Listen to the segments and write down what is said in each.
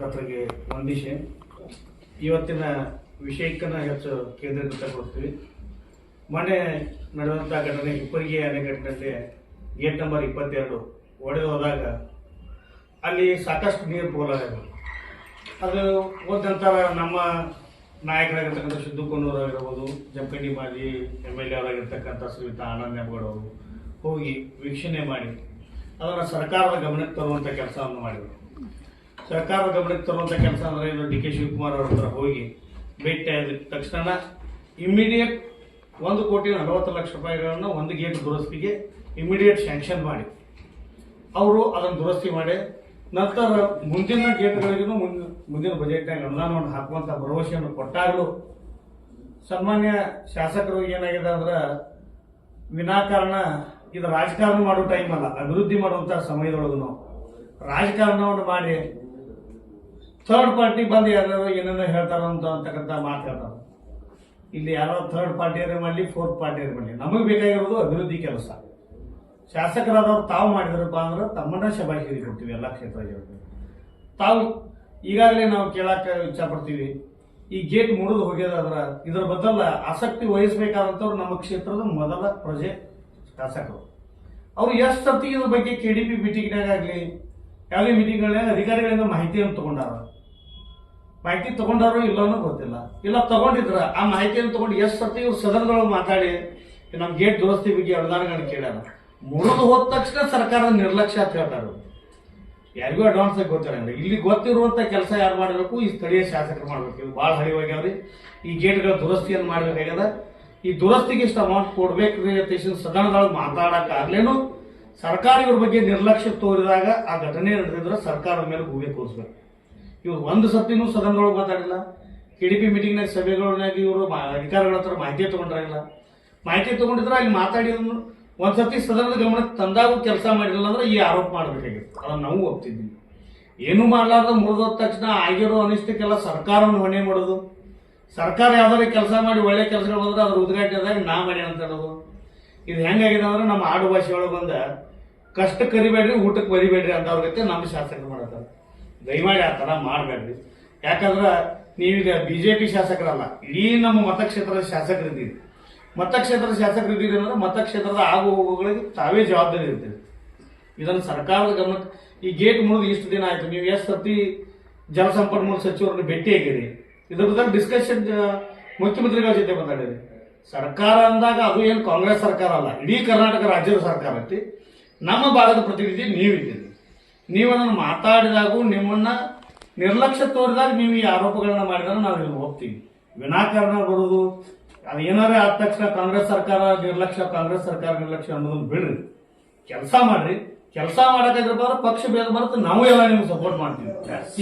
ಕಾರ್ಯಕರ್ತರಿಗೆ ವಂದಿಸಿ. ಇವತ್ತಿನ ವಿಷಯಕ್ಕನ್ನು ಹೆಚ್ಚು ಕೇಂದ್ರೀಕೃತಗೊಳಿಸ್ತೀವಿ ಮೊನ್ನೆ ನಡೆದಂಥ ಘಟನೆ ಇಪ್ಪರಿಗೆ ಅಣೆಕಟ್ಟಿನಲ್ಲಿ ಗೇಟ್ ನಂಬರ್ ಇಪ್ಪತ್ತೆರಡು ಒಡೆದು ಹೋದಾಗ ಅಲ್ಲಿ ಸಾಕಷ್ಟು ನೀರು ಪೋಲಾಗಿದೆ. ಅದು ಹೋದ ನಮ್ಮ ನಾಯಕರಾಗಿರ್ತಕ್ಕಂಥ ಸಿದ್ದು ಆಗಿರ್ಬೋದು ಜಮಖಂಡಿ ಮಾಜಿ ಎಂ ಎಲ್ ಎ ಅವರಾಗಿರ್ತಕ್ಕಂಥ ಶ್ರೀಯುತ ಆನಂದ್ ಅವರು ಹೋಗಿ ವೀಕ್ಷಣೆ ಮಾಡಿ, ಅದನ್ನು ಸರ್ಕಾರದ ಗಮನಕ್ಕೆ ತರುವಂಥ ಕೆಲಸವನ್ನು ಮಾಡಿದರು. ಸರ್ಕಾರದ ಗಮನಕ್ಕೆ ತರುವಂಥ ಕೆಲಸ ಅಂದರೆ ಇದು ಡಿ ಕೆ ಶಿವಕುಮಾರ್ ಅವ್ರ ಹತ್ರ ಹೋಗಿ ಭೇಟಿ ಆದ ತಕ್ಷಣ ಇಮ್ಮಿಡಿಯೇಟ್ ಒಂದು ಕೋಟಿ ನಲವತ್ತು ಲಕ್ಷ ರೂಪಾಯಿಗಳನ್ನು ಒಂದು ಗೇಟ್ ದುರಸ್ತಿಗೆ ಇಮಿಡಿಯೇಟ್ ಸ್ಯಾಂಕ್ಷನ್ ಮಾಡಿ. ಅವರು ಅದನ್ನು ದುರಸ್ತಿ ಮಾಡಿ. ನಂತರ ಮುಂದಿನ ಗೇಟ್ಗಳಿಗೂ ಮುಂದಿನ ಮುಂದಿನ ಬಜೆಟ್ನಾಗ ಅನುದಾನವನ್ನು ಹಾಕುವಂತ ಭರವಸೆಯನ್ನು ಕೊಟ್ಟಾಗಲೂ ಸನ್ಮಾನ್ಯ ಶಾಸಕರು ಏನಾಗಿದೆ ಅಂದ್ರೆ ವಿನಾಕಾರಣ ಇದು ರಾಜಕಾರಣ ಮಾಡೋ ಟೈಮ್ ಅಲ್ಲ, ಅಭಿವೃದ್ಧಿ ಮಾಡುವಂತ ಸಮಯದೊಳಗೂ ರಾಜಕಾರಣವನ್ನು ಮಾಡಿ ಥರ್ಡ್ ಪಾರ್ಟಿ ಬಂದು ಯಾರು ಏನೇನೋ ಹೇಳ್ತಾರ ಅಂತ ಅಂತಕ್ಕಂಥ ಮಾತು ಹೇಳ್ತಾರೆ. ಇಲ್ಲಿ ಯಾರೋ ಥರ್ಡ್ ಪಾರ್ಟಿಯರೇ ಮಾಡಲಿ ಫೋರ್ತ್ ಪಾರ್ಟಿಯರೇ ಮಾಡಲಿ. ನಮಗೆ ಬೇಕಾಗಿರೋದು ಅಭಿವೃದ್ಧಿ ಕೆಲಸ. ಶಾಸಕರಾದವ್ರು ತಾವು ಮಾಡಿದ್ರಪ್ಪ ಅಂದ್ರೆ ತಮ್ಮನ್ನ ಶಬಾಯಿಸಿ ಕೊಡ್ತೀವಿ ಎಲ್ಲ ಕ್ಷೇತ್ರಗಳಿಗೆ ತಾವು ಈಗಾಗಲೇ ನಾವು ಕೇಳಾಕ ಇಚ್ಛಪಡ್ತೀವಿ, ಈ ಗೇಟ್ ಮುರಿದು ಹೋಗ್ಯದಾದ್ರ ಇದ್ರ ಬದಲ ಆಸಕ್ತಿ ವಹಿಸಬೇಕಾದಂಥವ್ರು ನಮ್ಮ ಕ್ಷೇತ್ರದ ಮೊದಲ ಪ್ರಜೆ ಶಾಸಕರು. ಅವ್ರು ಎಷ್ಟು ಸರ್ತಿ ಇದ್ರ ಬಗ್ಗೆ ಕೆ ಡಿ ಪಿ ಮೀಟಿಂಗ್ನಾಗ ಆಗಲಿ ಯಾವುದೇ ಮೀಟಿಂಗ್ಗಳನ್ನ ಅಧಿಕಾರಿಗಳಿಂದ ಮಾಹಿತಿಯನ್ನು ತಗೊಂಡಾರ. ಮಾಹಿತಿ ತಗೊಂಡಾರೋ ಇಲ್ಲನೋ ಗೊತ್ತಿಲ್ಲ. ಇಲ್ಲ ತಗೊಂಡಿದ್ರ ಆ ಮಾಹಿತಿಯನ್ನು ತಗೊಂಡು ಎಷ್ಟು ಸತಿ ಇವ್ರು ಸದನದೊಳಗೆ ಮಾತಾಡಿ ನಮ್ಮ ಗೇಟ್ ದುರಸ್ತಿ ಬಗ್ಗೆ ಅನುದಾನಗಳನ್ನ ಕೇಳ್ಯಾರ. ಮುರಿದು ಹೋದ ತಕ್ಷಣ ಸರ್ಕಾರದ ನಿರ್ಲಕ್ಷ್ಯ ಅಂತ ಹೇಳ್ತಾರೆ. ಯಾರಿಗೂ ಅಡ್ವಾನ್ಸ್ ಆಗಿ ಇಲ್ಲಿ ಗೊತ್ತಿರುವಂತ ಕೆಲಸ ಯಾರು ಮಾಡಬೇಕು? ಈ ಸ್ಥಳೀಯ ಶಾಸಕರು ಮಾಡ್ಬೇಕು. ಇದು ಭಾಳ ಹರಿವಾಗ್ಯಾವ್ರಿ ಈ ಗೇಟ್ಗಳ ದುರಸ್ತಿಯನ್ನು ಮಾಡಬೇಕಾಗ್ಯದ. ಈ ದುರಸ್ತಿಗೆ ಇಷ್ಟು ಅಮೌಂಟ್ ಕೊಡ್ಬೇಕ್ರಿ ಸದನದೊಳಗೆ ಮಾತಾಡಕ್ ಆಗ್ಲೇನು ಸರ್ಕಾರ ಇವ್ರ ಬಗ್ಗೆ ನಿರ್ಲಕ್ಷ್ಯ ತೋರಿದಾಗ ಆ ಘಟನೆ ನಡೆದಿದ್ರೆ ಸರ್ಕಾರದ ಮೇಲೆ ಗೂಬೆ ಕೂರಿಸ್ಬೇಕು. ಇವ್ರು ಒಂದು ಸತಿನೂ ಸದನದೊಳಗೆ ಮಾತಾಡಿಲ್ಲ. ಕೆ ಡಿ ಪಿ ಮೀಟಿಂಗ್ನಾಗ ಸಭೆಗಳನ್ನಾಗ ಇವರು ಅಧಿಕಾರಿಗಳ ಹತ್ರ ಮಾಹಿತಿ ತಗೊಂಡಿರಲಿಲ್ಲ ಮಾಹಿತಿ ತಗೊಂಡಿದ್ರೆ ಅಲ್ಲಿ ಮಾತಾಡಿದ್ರು. ಒಂದ್ಸತಿ ಸದನದ ಗಮನಕ್ಕೆ ತಂದಾಗೂ ಕೆಲಸ ಮಾಡಿರಲಿಲ್ಲ ಅಂದ್ರೆ ಈ ಆರೋಪ ಮಾಡಬೇಕಾಗಿತ್ತು. ಅದನ್ನು ನಾವು ಒಪ್ತಿದ್ದೀವಿ. ಏನು ಮಾಡಲಾರ್ದ ಮುರಿದೋದ ತಕ್ಷಣ ಆಗಿರೋ ಅನಿಸ್ತಕ್ಕೆಲ್ಲ ಸರ್ಕಾರವನ್ನು ಹೊಣೆ ಮಾಡೋದು. ಸರ್ಕಾರ ಯಾವ್ದಾರ ಕೆಲಸ ಮಾಡಿ ಒಳ್ಳೆ ಕೆಲಸಗಳು ಬಂದ್ರೆ ಅದ್ರ ಉದ್ಘಾಟನೆದಾಗ ನಾ ಮಾಡಿ ಅಂತ ಹೇಳೋದು. ಇದು ಹೆಂಗಾಗಿದೆ ಅಂದ್ರೆ ನಮ್ಮ ಆಡು ಭಾಷೆ ಒಳಗೆ ಬಂದ ಕಷ್ಟ ಕರಿಬೇಡ್ರಿ, ಊಟಕ್ಕೆ ಬರಿಬೇಡ್ರಿ ಅಂತ ಅವ್ರ ಗತಿ ನಮ್ಮ ಶಾಸಕರು ಮಾಡತ್ತಾರೆ ದಯಮಾಡಿ ಆ ಥರ ಮಾಡಬೇಡ್ರಿ. ಯಾಕಂದ್ರೆ ನೀವೀಗ ಪಿ ಶಾಸಕರಲ್ಲ, ಇಡೀ ನಮ್ಮ ಮತಕ್ಷೇತ್ರದ ಶಾಸಕರಿದ್ದೀರಿ. ಮತಕ್ಷೇತ್ರದ ಶಾಸಕರಿದ್ದೀರಿ ಅಂದ್ರೆ ಮತಕ್ಷೇತ್ರದ ಆಗು ಹೋಗುಗಳಿಗೆ ತಾವೇ ಜವಾಬ್ದಾರಿ ಇರ್ತೀರಿ. ಇದನ್ನು ಸರ್ಕಾರದ ಗಮನಕ್ಕೆ ಈ ಗೇಟ್ ಮುರಿದು ಇಷ್ಟು ದಿನ ಆಯ್ತು, ನೀವು ಎಷ್ಟು ಸತಿ ಜಲಸಂಪನ್ಮೂಲ ಸಚಿವರನ್ನು ಭೇಟಿಯಾಗಿರಿ ಇದ್ರ ಬಗ್ಗೆ ಡಿಸ್ಕಷನ್ ಮುಖ್ಯಮಂತ್ರಿಗಳ ಜೊತೆ ಮಾತಾಡಿದ್ರಿ ಸರ್ಕಾರ ಅಂದಾಗ ಅದು ಏನು ಕಾಂಗ್ರೆಸ್ ಸರ್ಕಾರ ಅಲ್ಲ, ಇಡೀ ಕರ್ನಾಟಕ ರಾಜ್ಯದ ಸರ್ಕಾರ ಐತಿ ನಮ್ಮ ಭಾಗದ ಪ್ರತಿನಿಧಿ ನೀವಿದ್ದೀರಿ. ನೀವು ಅದನ್ನು ಮಾತಾಡಿದಾಗೂ ನಿಮ್ಮನ್ನ ನಿರ್ಲಕ್ಷ್ಯ ತೋರಿದಾಗ ನೀವು ಈ ಆರೋಪಗಳನ್ನ ಮಾಡಿದಾಗ ನಾವು ಇಲ್ಲಿ ಹೋಗ್ತೀವಿ. ವಿನಾಕಾರಣ ಬರೋದು ಅದು ಏನಾರೇ ಆದ ತಕ್ಷಣ ಕಾಂಗ್ರೆಸ್ ಸರ್ಕಾರ ನಿರ್ಲಕ್ಷ್ಯ ಕಾಂಗ್ರೆಸ್ ಸರ್ಕಾರ ನಿರ್ಲಕ್ಷ್ಯ ಅನ್ನೋದನ್ನು ಬಿಡ್ರಿ. ಕೆಲಸ ಮಾಡ್ರಿ. ಕೆಲಸ ಮಾಡಕ್ಕಾದ್ರಪ್ಪ ಬಾರ ಪಕ್ಷ ಭೇದ ಬರುತ್ತೆ. ನಾವು ಎಲ್ಲ ನಿಮ್ಗೆ ಸಪೋರ್ಟ್ ಮಾಡ್ತೀವಿ.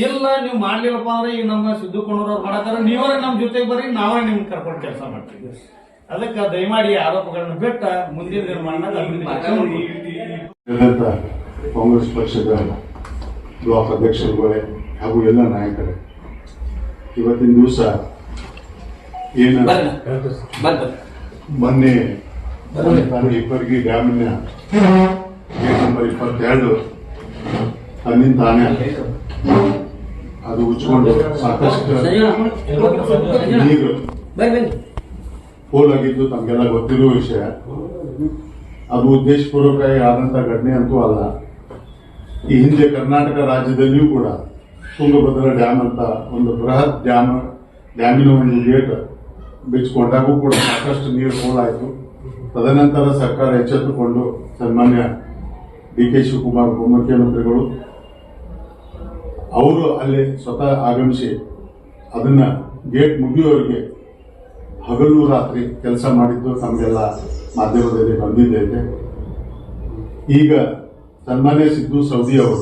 ಇಲ್ಲ ನೀವು ಮಾಡ್ಲಿಲ್ಲಪ್ಪ ಅಂದ್ರೆ ಈಗ ನಮ್ಮ ಸಿದ್ದು ಅವ್ರು ಮಾಡತ್ತಾರ ನೀವೇ ನಮ್ಮ ಜೊತೆಗೆ ಬರ್ರಿ ನಾವೇ ನಿಮ್ಗೆ ಕರ್ಕೊಂಡು ಕೆಲಸ ಮಾಡ್ತೀವಿ. ಅದಕ್ಕೆ ದಯಮಾಡಿ ಆರೋಪಗಳನ್ನು ಬಿಟ್ಟ ಮುಂದಿನ ನಿರ್ಮಾಣ ಕಾಂಗ್ರೆಸ್ ಪಕ್ಷದ ಬ್ಲಾಕ್ ಅಧ್ಯಕ್ಷರುಗಳೇ ಹಾಗೂ ಎಲ್ಲ ನಾಯಕರೇ ಇವತ್ತಿನ ದಿವಸ ಏನು ಮೊನ್ನೆ ನಾನು ಇಬ್ಬರಿಗೆ ಡ್ಯಾಮಿನ ಗೇಟ್ ನಂಬರ್ ಇಪ್ಪತ್ತೆರಡು ಅಲ್ಲಿಂದ ತಾನೇ ಅದು ಉಚ್ಕೊಂಡು ಸಾಕಷ್ಟು ನೀರು. ಪೋಲಾಗಿದ್ದು ತಮಗೆಲ್ಲ ಗೊತ್ತಿರೋ ವಿಷಯ. ಅದು ಉದ್ದೇಶಪೂರ್ವಕ ಆದಂತ ಘಟನೆ ಅಂತೂ ಅಲ್ಲ. ಈ ಹಿಂದೆ ಕರ್ನಾಟಕ ರಾಜ್ಯದಲ್ಲಿಯೂ ಕೂಡ ತುಂಗಭದ್ರಾ ಡ್ಯಾಮ್ ಅಂತ ಒಂದು ಬೃಹತ್ ಡ್ಯಾಮ್, ಡ್ಯಾಮಿನ ಒಂದು ಗೇಟ್ ಬಿಚ್ಚಿಕೊಂಡಾಗೂ ಕೂಡ ಸಾಕಷ್ಟು ನೀರು ಪೋಲಾಯಿತು ತದನಂತರ ಸರ್ಕಾರ ಎಚ್ಚೆತ್ತುಕೊಂಡು ಸನ್ಮಾನ್ಯ ಡಿ ಕೆ ಶಿವಕುಮಾರ್ ಉಪಮುಖ್ಯಮಂತ್ರಿಗಳು ಅವರು ಅಲ್ಲಿ ಸ್ವತಃ ಆಗಮಿಸಿ ಅದನ್ನ ಗೇಟ್ ಮುಗಿಯುವವರೆಗೆ ಹಗಲು ರಾತ್ರಿ ಕೆಲಸ ಮಾಡಿದ್ದು ನಮಗೆಲ್ಲ ಮಾಧ್ಯಮದಲ್ಲಿ ಬಂದಿದ್ದೇವೆ ಈಗ ಸನ್ಮಾನ್ಯ ಸಿದ್ದು ಸೌದಿ ಅವರು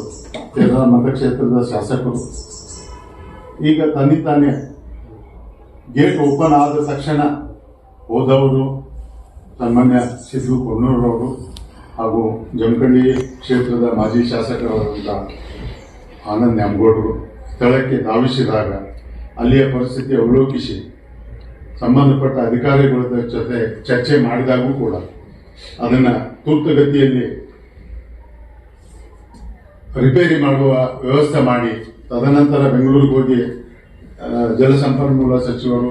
ಕೇರಳ ಮತಕ್ಷೇತ್ರದ ಶಾಸಕರು. ಈಗ ತನ್ನಿತಾನೆ ಗೇಟ್ ಓಪನ್ ಆದ ತಕ್ಷಣ ಹೋದವರು ಸನ್ಮಾನ್ಯ ಸಿದ್ದು ಕೊಣ್ಣೂರವರು ಹಾಗೂ ಜಮಖಂಡಿ ಕ್ಷೇತ್ರದ ಮಾಜಿ ಶಾಸಕರಾದಂಥ ಆನಂದ್ ನ್ಯಾಮಗೌಡರು ಸ್ಥಳಕ್ಕೆ ಧಾವಿಸಿದಾಗ ಅಲ್ಲಿಯ ಪರಿಸ್ಥಿತಿ ಅವಲೋಕಿಸಿ ಸಂಬಂಧಪಟ್ಟ ಅಧಿಕಾರಿಗಳ ಜೊತೆ ಚರ್ಚೆ ಮಾಡಿದಾಗೂ ಕೂಡ ಅದನ್ನ ತುರ್ತುಗತಿಯಲ್ಲಿ ರಿಪೇರಿ ಮಾಡುವ ವ್ಯವಸ್ಥೆ ಮಾಡಿ, ತದನಂತರ ಬೆಂಗಳೂರಿಗೆ ಹೋಗಿ ಜಲಸಂಪನ್ಮೂಲ ಸಚಿವರು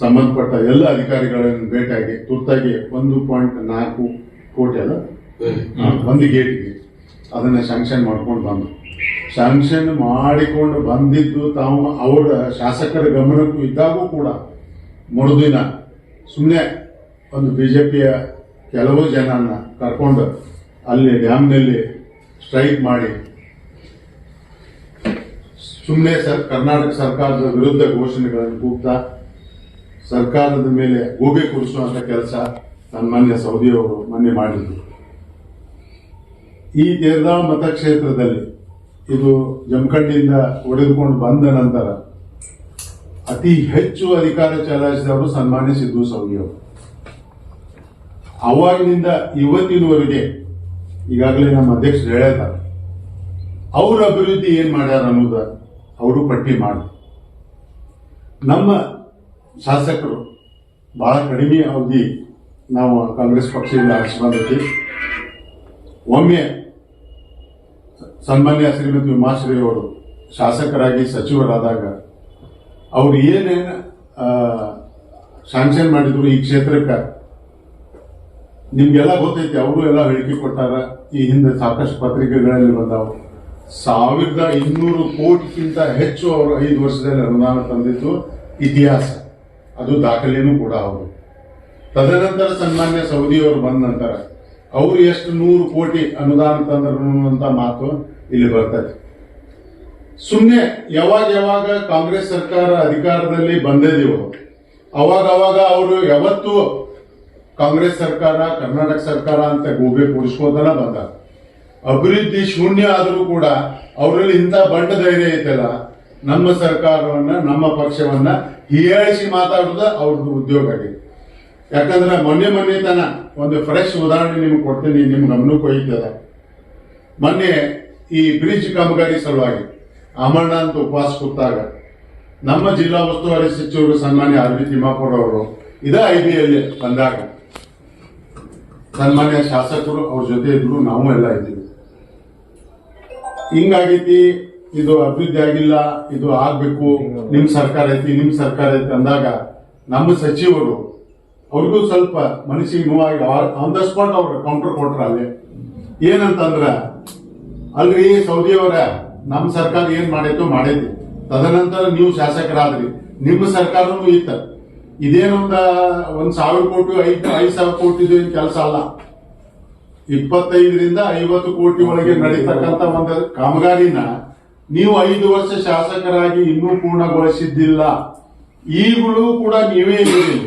ಸಂಬಂಧಪಟ್ಟ ಎಲ್ಲ ಅಧಿಕಾರಿಗಳನ್ನು ಭೇಟಿಯಾಗಿ ತುರ್ತಾಗಿ ಒಂದು ಪಾಯಿಂಟ್ ನಾಲ್ಕು ಕೋಟಿ ಅಲ್ಲ? ಒಂದು ಗೇಟ್ಗೆ ಅದನ್ನ ಶಾಂಕ್ಷನ್ ಮಾಡ್ಕೊಂಡು ಬಂದು ಶಾಂಕ್ಷನ್ ಮಾಡಿಕೊಂಡು ಬಂದಿದ್ದು ತಾವು ಅವರ ಶಾಸಕರ ಗಮನಕ್ಕೂ ಇದ್ದಾಗೂ ಕೂಡ ಮರುದಿನ. ಸುಮ್ಮನೆ ಒಂದು ಬಿ ಜೆ ಪಿಯ ಕೆಲವು ಜನನ್ನ ಕರ್ಕೊಂಡು ಅಲ್ಲಿ ಡ್ಯಾಮ್ನಲ್ಲಿ ಸ್ಟ್ರೈಕ್ ಮಾಡಿ. ಸುಮ್ಮನೆ ಸರ್, ಕರ್ನಾಟಕ ಸರ್ಕಾರದ ವಿರುದ್ಧ ಘೋಷಣೆಗಳನ್ನು ಕೂಗ್ತಾ, ಸರ್ಕಾರದ ಮೇಲೆ ಗೂಬೆ ಕೂರಿಸುವಂತ ಕೆಲಸ ಸನ್ಮಾನ್ಯ ಸೌದಿಯವರು ಮೊನ್ನೆ ಮಾಡಿದ್ರು. ಈ ತೇರ್ದಾಳ್ ಮತಕ್ಷೇತ್ರದಲ್ಲಿ ಇದು ಜಮಖಂಡಿಯಿಂದ ಹೊಡೆದುಕೊಂಡು ಬಂದ ನಂತರ ಅತಿ ಹೆಚ್ಚು ಅಧಿಕಾರ ಚಲಾಯಿಸಿದವರು ಸನ್ಮಾನ್ಯ ಸಿದ್ದು ಸೌದಿಯವರು ಅವಾಗಿನಿಂದ ಇವತ್ತಿನವರೆಗೆ ಈಗಾಗಲೇ ನಮ್ಮ ಅಧ್ಯಕ್ಷರು ಹೇಳಿದ್ದಾರೆ, ಅವರ ಅಭಿವೃದ್ಧಿ ಏನ್ ಮಾಡ್ಯಾರ ಅನ್ನೋದ ಅವರು ಪಟ್ಟಿ ಮಾಡ. ನಮ್ಮ ಶಾಸಕರು ಬಹಳ ಕಡಿಮೆ ಅವಧಿ ನಾವು ಕಾಂಗ್ರೆಸ್ ಪಕ್ಷದಿಂದ ಆರಿಸಿ ಒಮ್ಮೆ ಸನ್ಮಾನ್ಯ ಶ್ರೀಮತಿ ಉಮಾಶ್ರೀ ಅವರು ಶಾಸಕರಾಗಿ ಸಚಿವರಾದಾಗ ಅವ್ರು ಏನೇನು ಶಾಂಕ್ಷನ್ ಮಾಡಿದ್ರು ಈ ಕ್ಷೇತ್ರಕ್ಕೆ, ನಿಮ್ಗೆಲ್ಲ ಗೊತ್ತೈತಿ, ಅವರು ಎಲ್ಲ ಹೇಳಿಕೆ ಕೊಟ್ಟಾರ. ಈ ಹಿಂದೆ ಸಾಕಷ್ಟು ಪತ್ರಿಕೆಗಳಲ್ಲಿ ಬಂದಾವು. ಸಾವಿರದ ಇನ್ನೂರು ಕೋಟಿಗಿಂತ ಹೆಚ್ಚು ಅವರು ಐದು ವರ್ಷದಲ್ಲಿ ಅನುದಾನ ತಂದಿದ್ದು ಇತಿಹಾಸ. ಅದು ದಾಖಲೆಯೂ ಕೂಡ ಅವರು ತದನಂತರ ಸನ್ಮಾನ್ಯ ಸೌದಿಯವರು ಬಂದ ನಂತರ, ಅವರು ಎಷ್ಟು ನೂರು ಕೋಟಿ ಅನುದಾನ ತಂದರು ಅಂತ ಮಾತು ಇಲ್ಲಿ ಬರ್ತದೆ. ಸುಮ್ಮನೆ ಯಾವಾಗ ಯಾವಾಗ ಕಾಂಗ್ರೆಸ್ ಸರ್ಕಾರ ಅಧಿಕಾರದಲ್ಲಿ ಬಂದಿದೆಯೋ ಅವಾಗ ಅವಾಗ ಅವರು ಯಾವತ್ತು ಕಾಂಗ್ರೆಸ್ ಸರ್ಕಾರ, ಕರ್ನಾಟಕ ಸರ್ಕಾರ ಅಂತ ಗೋಬೆ ಕೂಡಿಸ್ಕೋತಾನ ಬಂದ. ಅಭಿವೃದ್ಧಿ ಶೂನ್ಯ ಆದರೂ ಕೂಡ ಅವರಲ್ಲಿ ಇಂಥ ಬಂಡ ಧೈರ್ಯ ಐತಲ್ಲ, ನಮ್ಮ ಸರ್ಕಾರವನ್ನ, ನಮ್ಮ ಪಕ್ಷವನ್ನ ಹೀಯಾಳಿಸಿ ಮಾತಾಡುದ ಅವ್ರದ್ದು ಉದ್ಯೋಗ ಆಗಿದೆ. ಯಾಕಂದ್ರೆ ಮೊನ್ನೆ ಮೊನ್ನೆ ತನ ಒಂದು ಫ್ರೆಶ್ ಉದಾಹರಣೆ ನಿಮ್ಗೆ ಕೊಡ್ತೀನಿ ನಿಮ್ ಗಮನಕ್ಕೆ ಒಯ್ತದ ಮೊನ್ನೆ ಈ ಬ್ರಿಡ್ಜ್ ಕಾಮಗಾರಿ ಸಲುವಾಗಿ ಅಮರಣ ಉಪವಾಸ ಕೂತಾಗ ನಮ್ಮ ಜಿಲ್ಲಾ ಉಸ್ತುವಾರಿ ಸಚಿವರು ಸನ್ಮಾನ್ಯ ಆರ್ ತಿಮ್ಮಾಪುರ ಅವರು ಇದೇ ಐ ಬಿ ಅಲ್ಲಿ ಬಂದಾಗ ಸನ್ಮಾನ್ಯ ಶಾಸಕರು ಅವ್ರ ಜೊತೆ ಇದ್ರು, ನಾವು ಎಲ್ಲ ಇದ್ದೀವಿ. ಹಿಂಗಾಗೈತಿ, ಇದು ಅಭಿವೃದ್ಧಿ ಆಗಿಲ್ಲ, ಇದು ಆಗ್ಬೇಕು, ನಿಮ್ ಸರ್ಕಾರ ಐತಿ, ನಿಮ್ ಸರ್ಕಾರ ಐತಿ ಅಂದಾಗ ನಮ್ಮ ಸಚಿವರು ಅವ್ರಿಗೂ ಸ್ವಲ್ಪ ಮನಸ್ಸಿಗೆ ನೋವಾಗಿ ಆನ್ ದ ಸ್ಪಾಟ್ ಅವ್ರ ಕೌಂಟರ್ ಕೊಟ್ರ ಅಲ್ಲಿ. ಏನಂತಂದ್ರ, ಅಲ್ರಿ ಸೌದಿಯವರ ನಮ್ಮ ಸರ್ಕಾರ ಏನ್ ಮಾಡೈತೋ ಮಾಡೈತಿ ತದನಂತರ ನೀವು ಶಾಸಕರಾದ್ರಿ. ನಿಮ್ಮ ಸರ್ಕಾರನೂ ಇತ್ತ. ಇದೇನೊಂದ ಒಂದ್ ಸಾವಿರ ಕೋಟಿ, ಐದು ಐದು ಸಾವಿರ ಕೋಟಿ ಏನ್ ಕೆಲಸ ಅಲ್ಲ. ಇಪ್ಪತ್ತೈದರಿಂದ ಐವತ್ತು ಕೋಟಿ ಒಳಗೆ ನಡೀತಕ್ಕಂತ ಒಂದು ಕಾಮಗಾರಿನ ನೀವು ಐದು ವರ್ಷ ಶಾಸಕರಾಗಿ ಇನ್ನೂ ಪೂರ್ಣಗೊಳಿಸಿದ್ದಿಲ್ಲ. ಈಗಲೂ ಕೂಡ ನೀವೇ ಇದ್ದೀರಿ.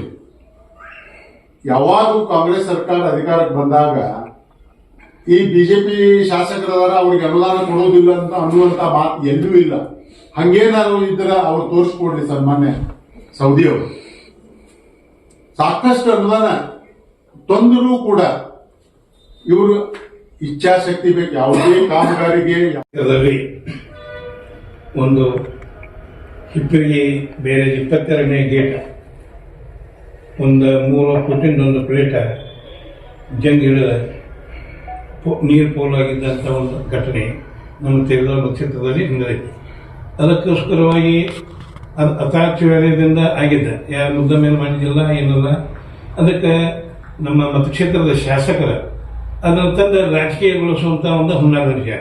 ಯಾವಾಗ ಕಾಂಗ್ರೆಸ್ ಸರ್ಕಾರ ಅಧಿಕಾರಕ್ಕೆ ಬಂದಾಗ ಈ ಬಿಜೆಪಿ ಶಾಸಕರವರ ಅವ್ರಿಗೆ ಅನುದಾನ ಕೊಡೋದಿಲ್ಲ ಅಂತ ಅನ್ನುವಂತ ಮಾತು ಎಲ್ಲೂ ಇಲ್ಲ. ಹಂಗೇನಾದ್ರು ಇದ್ರ ಅವ್ರು ತೋರಿಸ್ಕೊಡ್ರಿ ಸನ್ಮಾನ್ಯ ಸೌದಿ ಅವರು ಸಾಕಷ್ಟು ಅನುದಾನ. ತೊಂದರೂ ಕೂಡ ಇವರು ಇಚ್ಛಾಶಕ್ತಿ ಬೇಕು. ಯಾವುದೇ ಕಾಮಗಾರಿಗೆ ಒಂದು ಹಿಪ್ಪರಿಗೆ ಬೇರೆ ಇಪ್ಪತ್ತೆರಡನೇ ಗೇಟ್, ಒಂದು ಮೂರು ಫುಟಿಂದ ಒಂದು ಪ್ಲೇಟ್ ಜಂಗ್ ನೀರು ಪೋಲಾಗಿದ್ದಂಥ ಒಂದು ಘಟನೆ ನಮ್ಮ ತೆಗೆದ ಕ್ಷೇತ್ರದಲ್ಲಿ ನಡೆಯಿತು ಅದಕ್ಕೋಸ್ಕರವಾಗಿ ಅದು ಅತಾಚ್ಯದಿಂದ ಆಗಿದ್ದ. ಯಾರು ಮುದ್ದ ಮೇಲೆ ಮಾಡಿದ್ದಿಲ್ಲ ಏನಿಲ್ಲ. ಅದಕ್ಕೆ ನಮ್ಮ ಮತಕ್ಷೇತ್ರದ ಶಾಸಕರ, ಅದನ್ನು ತಂದು ರಾಜಕೀಯಗೊಳಿಸುವಂಥ ಒಂದು ವಿಷಯ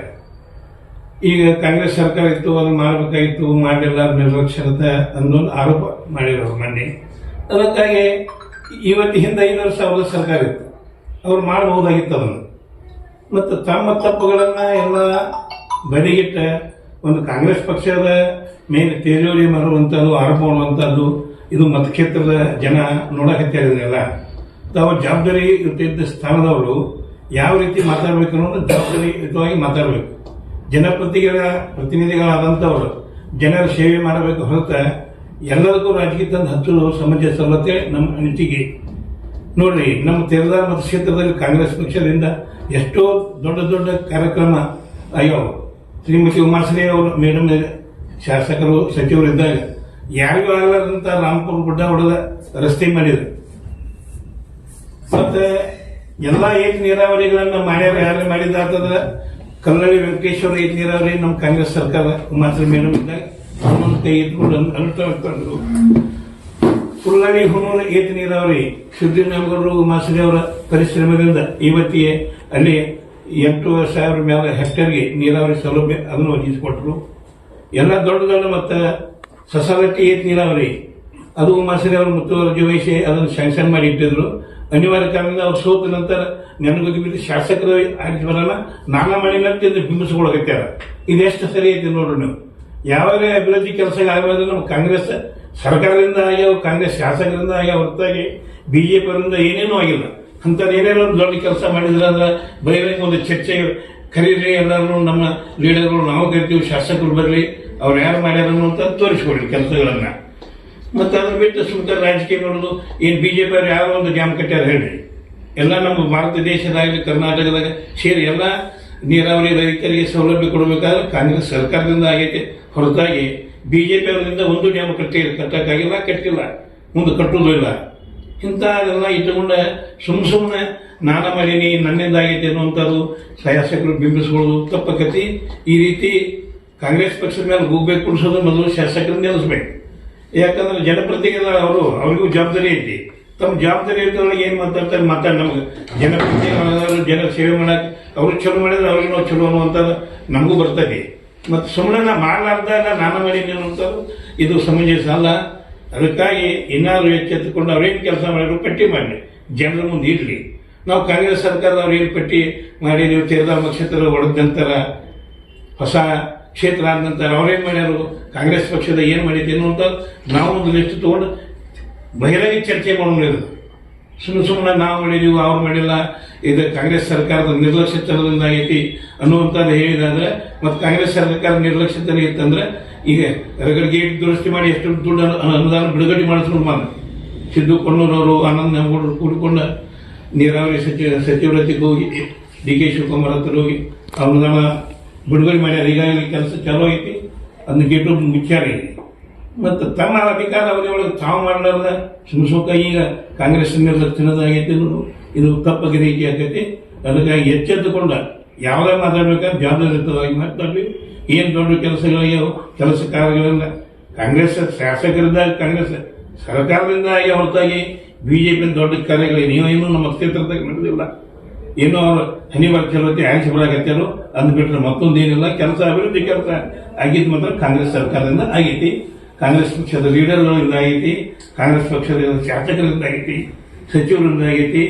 ಈಗ ಕಾಂಗ್ರೆಸ್ ಸರ್ಕಾರ ಇತ್ತು, ಅದನ್ನು ಮಾಡಬೇಕಾಗಿತ್ತು ಮಾಡಲಿಲ್ಲ ನಿರ್ಲಕ್ಷ್ಯತೆ ಅನ್ನೋದು ಆರೋಪ ಮಾಡಿರೋರು ಮೊನ್ನೆ. ಅದಕ್ಕಾಗಿ ಇವತ್ತು ಹಿಂದೆ ಐದು ವರ್ಷ ಅವರ ಸರ್ಕಾರ ಇತ್ತು. ಅವ್ರು ಮಾಡಬಹುದಾಗಿತ್ತು ಅದನ್ನು. ಮತ್ತು ತಮ್ಮ ತಪ್ಪುಗಳನ್ನ ಎಲ್ಲ ಬದಿಗಿಟ್ಟ ಒಂದು ಕಾಂಗ್ರೆಸ್ ಪಕ್ಷದ ಮೇಲೆ ತೇಜೋರಿ ಮಾಡುವಂಥದ್ದು ಆರೋಪ ಮಾಡುವಂಥದ್ದು ಇದು ಮತಕ್ಷೇತ್ರದ ಜನ ನೋಡಕತ್ತಿರಲಿಲ್ಲ ತಾವು ಜವಾಬ್ದಾರಿ ಇರ್ತಿದ್ದ ಸ್ಥಾನದವರು ಯಾವ ರೀತಿ ಮಾತಾಡಬೇಕು ಅನ್ನೋದು ಜವಾಬ್ದಾರಿಯುತವಾಗಿ ಮಾತಾಡಬೇಕು. ಜನಪ್ರತಿಗಳ ಪ್ರತಿನಿಧಿಗಳಾದಂಥವರು ಜನರ ಸೇವೆ ಮಾಡಬೇಕು ಹೊರತ ಎಲ್ಲರಿಗೂ ರಾಜಕೀಯ ತಂದು ಸಮಂಜಸ ಸಮತೆ ನಮ್ಮ ಅನಿಸಿಕೆ ನೋಡ್ರಿ ನಮ್ಮ ತೆರೆದ ಕ್ಷೇತ್ರದಲ್ಲಿ ಕಾಂಗ್ರೆಸ್ ಪಕ್ಷದಿಂದ ಎಷ್ಟೋ ದೊಡ್ಡ ದೊಡ್ಡ ಕಾರ್ಯಕ್ರಮ, ಅಯ್ಯೋ, ಶ್ರೀಮತಿ ಉಮಾಶ್ರೀ ಅವರು ಮೇಡಮ್ ಶಾಸಕರು ಸಚಿವರು ಇದ್ದಾಗ ಯಾರಿಗೂ ಆಗಲಾರಂತ ರಾಮಪುರ ಗುಡ್ಡ ಹೊಡೆದ ರಸ್ತೆ ಮಾಡಿದ್ರು. ಮತ್ತೆ ಎಲ್ಲ ಏಕ ನೀರಾವರಿಗಳನ್ನ ಮಾಡ್ಯಾರ ಯಾರು ಮಾಡಿದಾಗ್ತದ ಕಲ್ಲಳ್ಳಿ ವೆಂಕಟೇಶ್ವರ ಏಕ ನೀರಾವರಿ, ನಮ್ಮ ಕಾಂಗ್ರೆಸ್ ಸರ್ಕಾರ ಕುಮಾರಸ್ವಾಮಿ ಮೇಡಮ್ ಇದ್ದಾಗ ಕೈ ಇಟ್ಕೊಂಡು ಅನುಷ್ಠಾನ ಮಾಡ್ಕೊಂಡು ಹೊನ್ನೂರ ಏತ ನೀರಾವರಿ ಸಿದ್ದನಗರು ಮಾಸರಿ ಅವರ ಪರಿಶ್ರಮದಿಂದ ಇವತ್ತಿಗೆ ಅಲ್ಲಿ ಎಂಟು ಸಾವಿರ ಮೇಲೆ ಹೆಕ್ಟೇರ್ಗೆ ನೀರಾವರಿ ಸೌಲಭ್ಯ ಅದನ್ನು ಒದಗಿಸಿಕೊಟ್ರು. ಎಲ್ಲ ದೊಡ್ಡ ದೊಡ್ಡ ಮತ್ತು ಸಸಾಲಟ್ಟಿ ಏತ ನೀರಾವರಿ, ಅದು ಮಾಸರಿ ಅವರು ಮುತುವರ್ಜಿ ವಹಿಸಿ ಅದನ್ನು ಸ್ಯಾಂಕ್ಷನ್ ಮಾಡಿ ಇಟ್ಟಿದ್ರು. ಅನಿವಾರ್ಯ ಕಾರಣದಿಂದ ಅವ್ರು ಸೋತ ನಂತರ ನನಗೆ ಬಿಟ್ಟು ಶಾಸಕರು ಆಗಿ ಬರಲ್ಲ, ನಾನಾ ಮಾಡಿನಂತ ಇದು ಇದೆಷ್ಟು ಸರಿ ಐತಿ ನೋಡ್ರಿ ನೀವು. ಯಾವಾಗ ಅಭಿವೃದ್ಧಿ ಕೆಲಸ ಆಗಬಾರ್ದು ನಮ್ಮ ಕಾಂಗ್ರೆಸ್ ಸರ್ಕಾರದಿಂದ ಆಗ್ಯಾವ, ಕಾಂಗ್ರೆಸ್ ಶಾಸಕರಿಂದ ಆಗ್ಯಾವ, ಹೊರತಾಗಿ ಬಿ ಜೆ ಅವರಿಂದ ಏನೇನೂ ಆಗಿಲ್ಲ. ಅಂಥದ್ದು ಏನೇನೋ ಒಂದು ದೊಡ್ಡ ಕೆಲಸ ಮಾಡಿದ್ರೆ ಅಂದ್ರೆ ಬಹಿರಂಗ ಒಂದು ಚರ್ಚೆ ಕರೀರಿ ಎಲ್ಲರೂ ನಮ್ಮ ಲೀಡರ್ಗಳು, ನಾವು ಕರಿತೀವಿ, ಶಾಸಕರು ಬರಲಿ ಅವ್ರು ಯಾರು ಮಾಡ್ಯಾರನ್ನು ಅಂತ ತೋರಿಸ್ಕೊಡ್ರಿ ಕೆಲಸಗಳನ್ನು. ಮತ್ತು ಅದನ್ನ ಬಿಟ್ಟು ಸುಮ್ಮನೆ ರಾಜಕೀಯ ನೋಡೋದು ಏನು ಬಿ ಜೆ ಪಿಯವ್ರು ಯಾರೋ ಒಂದು ಡ್ಯಾಮ್ ಕಟ್ಟ್ಯಾರ ಹೇಳಿ ಎಲ್ಲ ನಮ್ಮ ಭಾರತ ದೇಶದಾಗಲಿ, ಕರ್ನಾಟಕದಾಗ ಸೇರಿ ಎಲ್ಲ ನೀರಾವರಿ ರೈತರಿಗೆ ಸೌಲಭ್ಯ ಕೊಡಬೇಕಾದ್ರೆ ಕಾಂಗ್ರೆಸ್ ಸರ್ಕಾರದಿಂದ ಆಗೈತೆ, ಹೊರತಾಗಿ ಬಿಜೆಪಿ ಅವರಿಂದ ಒಂದು ಡ್ಯಾಮ್ ಕಟ್ಟಿ ಕಟ್ಟಕ್ಕಾಗಿಲ್ಲ, ಕಟ್ಟಿಲ್ಲ. ಮುಂದೆ ಕಟ್ಟೋದು ಇಲ್ಲ. ಇಂಥದೆಲ್ಲ ಇಟ್ಟುಕೊಂಡು ಸುಮ್ಮ ಸುಮ್ಮನೆ ನಾನ ಮಾಡೀನಿ ನನ್ನಿಂದ ಆಗೈತೆ ಅನ್ನುವಂಥದ್ದು ಶಾಸಕರು ಬಿಂಬಿಸ್ಕೊಳ್ಳೋದು ತಪ್ಪಕತಿ. ಈ ರೀತಿ ಕಾಂಗ್ರೆಸ್ ಪಕ್ಷದ ಮೇಲೆ ಹೋಗ್ಬೇಕು ಕುಡಿಸೋದು ಮೊದಲು ಶಾಸಕರನ್ನ ನಿಲ್ಲಿಸ್ಬೇಕು ಯಾಕಂದ್ರೆ ಜನಪ್ರತಿನಿಧಿಗಳು ಅವರು, ಅವ್ರಿಗೂ ಜವಾಬ್ದಾರಿ ಐತಿ. ತಮ್ಮ ಜವಾಬ್ದಾರಿ ಇದ್ದೊಳಗೆ ಏನು ಮಾತಾಡ್ತಾರೆ ಮಾತಾಡಿ ನಮ್ಗೆ. ಜನಪ್ರತಿನಿಧಿಗಳು ಜನ ಸೇವೆ ಮಾಡಕ್, ಅವರು ಚಲೋ ಮಾಡಿದ್ರೆ ಅವ್ರಿಗೆ ನಾವು ಚಲೋ ಅನ್ನುವಂಥದ್ದು ನಮಗೂ ಬರ್ತದೆ. ಮತ್ತು ಸುಮ್ಮನೆ ಮಾಡಲಾರ್ದ ನಾನು ಮಾಡಿದ್ದೇನೆ ಅನ್ನುವಂಥದ್ದು ಇದು ಸಮಂಜಸ ಅಲ್ಲ. ಅದಕ್ಕಾಗಿ ಇನ್ನಾದರೂ ಎಚ್ಚೆತ್ತುಕೊಂಡು ಅವ್ರೇನು ಕೆಲಸ ಮಾಡಿದ್ರು ಪಟ್ಟಿ ಮಾಡಲಿ. ಜನರ ಮುಂದೆ ಇರಲಿ. ನಾವು ಕಾಂಗ್ರೆಸ್ ಸರ್ಕಾರದವ್ರು ಏನು ಪಟ್ಟಿ ಮಾಡಿ ನೀವು ತೇರದಾಮ ಕ್ಷೇತ್ರ ಹೊಡೆದ ನಂತರ ಹೊಸ ಕ್ಷೇತ್ರ ಆದ ನಂತರ ಅವ್ರೇನು ಮಾಡ್ಯಾರು? ಕಾಂಗ್ರೆಸ್ ಪಕ್ಷದ ಏನು ಮಾಡಿದ್ದೇನು ಅಂತ ನಾವು ಒಂದು ಲಿಸ್ಟ್ ತೊಗೊಂಡು ಬಹಿರಂಗ ಚರ್ಚೆ ಮಾಡೋಣ ಸುಮ್ಮನೆ ಸುಮ್ಮನೆ ನಾವು ಮಾಡಿದೀವಿ ಅವ್ರು ಮಾಡಿಲ್ಲ. ಇದು ಕಾಂಗ್ರೆಸ್ ಸರ್ಕಾರದ ನಿರ್ಲಕ್ಷ್ಯತನದಿಂದ ಐತಿ ಅನ್ನುವಂಥದ್ದು ಹೇಳಿದಾದ್ರೆ ಮತ್ತು ಕಾಂಗ್ರೆಸ್ ಸರ್ಕಾರ ನಿರ್ಲಕ್ಷ್ಯತನ ಇತ್ತಂದ್ರೆ ಈಗ ರಗಡ್ ಗೇಟ್ ದುರಸ್ತಿ ಮಾಡಿ ಎಷ್ಟು ದುಡ್ಡು ಅನುದಾನ ಬಿಡುಗಡೆ ಮಾಡಿಸ್ಕೊಂಡು ಬಂದ ಸಿದ್ದು ಕೊಣ್ಣೂರವರು, ಆನಂದ್ ನಂಬೂರು ಕೂಡಿಕೊಂಡು ನೀರಾವರಿ ಸಚಿವ ಸಚಿವರತಿಗೆ ಹೋಗಿ, ಡಿ ಕೆ ಶಿವಕುಮಾರ್ ಹತ್ರ ಹೋಗಿ ಅನುದಾನ ಬಿಡುಗಡೆ ಮಾಡ್ಯಾರ. ಈಗಾಗಲೇ ಕೆಲಸ ಚಾಲೂ ಐತಿ ಅದನ್ನ ಗೇಟು ಮುಚ್ಚಾರ ಈಗ ಮತ್ತು ತಮ್ಮ ಅಧಿಕಾರ ಅವಧಿಯೊಳಗೆ ತಾವು ಮಾಡಲಾರ್ದ ಸುಮ್ ಈಗ ಕಾಂಗ್ರೆಸ್ ನಿರ್ಲಕ್ಷಣದಾಗೈತಿ ಇದು ತಪ್ಪಾಗಿ ರೀತಿ ಆಗೈತಿ ಅದಕ್ಕಾಗಿ ಎಚ್ಚೆತ್ತುಕೊಂಡ ಯಾವುದೇ ಮಾತಾಡ್ಬೇಕಾದ್ರೆ ಜವಾಬ್ದಾರಿಯುತವಾಗಿ ಮಾತಾಡಲಿ. ಏನು ದೊಡ್ಡ ಕೆಲಸಗಳಿವೆ ಕೆಲಸ ಕಾರ್ಯಗಳಿಲ್ಲ ಕಾಂಗ್ರೆಸ್ ಶಾಸಕರಿಂದ, ಕಾಂಗ್ರೆಸ್ ಸರ್ಕಾರದಿಂದ ಆಗಿ ಜೆ ಪಿ ದೊಡ್ಡ ಕಾರ್ಯಗಳು ಇನ್ನೂ ನಮ್ಮ ಕ್ಷೇತ್ರದಾಗ ನಡೆದಿಲ್ಲ. ಏನೋ ಅವರು ಹನಿವಾರ ಚಲೋತಿ ಆಯ್ಕೆ ಬರಾಕತ್ತಾರೋ ಅಂದ್ಬಿಟ್ರೆ ಮತ್ತೊಂದು ಮತ್ತೊಂದೇನಿಲ್ಲ. ಕೆಲಸ ಅಭಿವೃದ್ಧಿ ಕೆಲಸ ಆಗಿದ್ದು ಮಾತ್ರ ಕಾಂಗ್ರೆಸ್ ಸರ್ಕಾರದಿಂದ ಆಗೈತಿ. ಕಾಂಗ್ರೆಸ್ ಪಕ್ಷದ ಲೀಡರ್ಗಳಿಂದ ಆಗೈತಿ ಕಾಂಗ್ರೆಸ್ ಪಕ್ಷದ ಶಾಸಕರಿಂದ ಆಗೈತಿ ಸಚಿವರಿಂದ ಆಗೈತಿ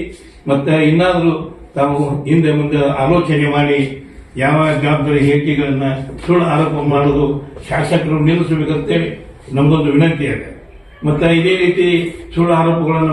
ಮತ್ತೆ ಇನ್ನಾದರೂ ತಾವು ಹಿಂದೆ ಮುಂದೆ ಆಲೋಚನೆ ಮಾಡಿ ಯಾವ ಜವಾಬ್ದಾರಿ ಹೇಳಿಕೆಗಳನ್ನ ಸುಳ್ಳು ಆರೋಪ ಮಾಡೋದು ಶಾಸಕರು ನಿಲ್ಲಿಸಬೇಕಂತೇಳಿ ನಮ್ದೊಂದು ವಿನಂತಿ ಇದೆ. ಮತ್ತೆ ಇದೇ ರೀತಿ ಸುಳ್ಳು ಆರೋಪಗಳನ್ನು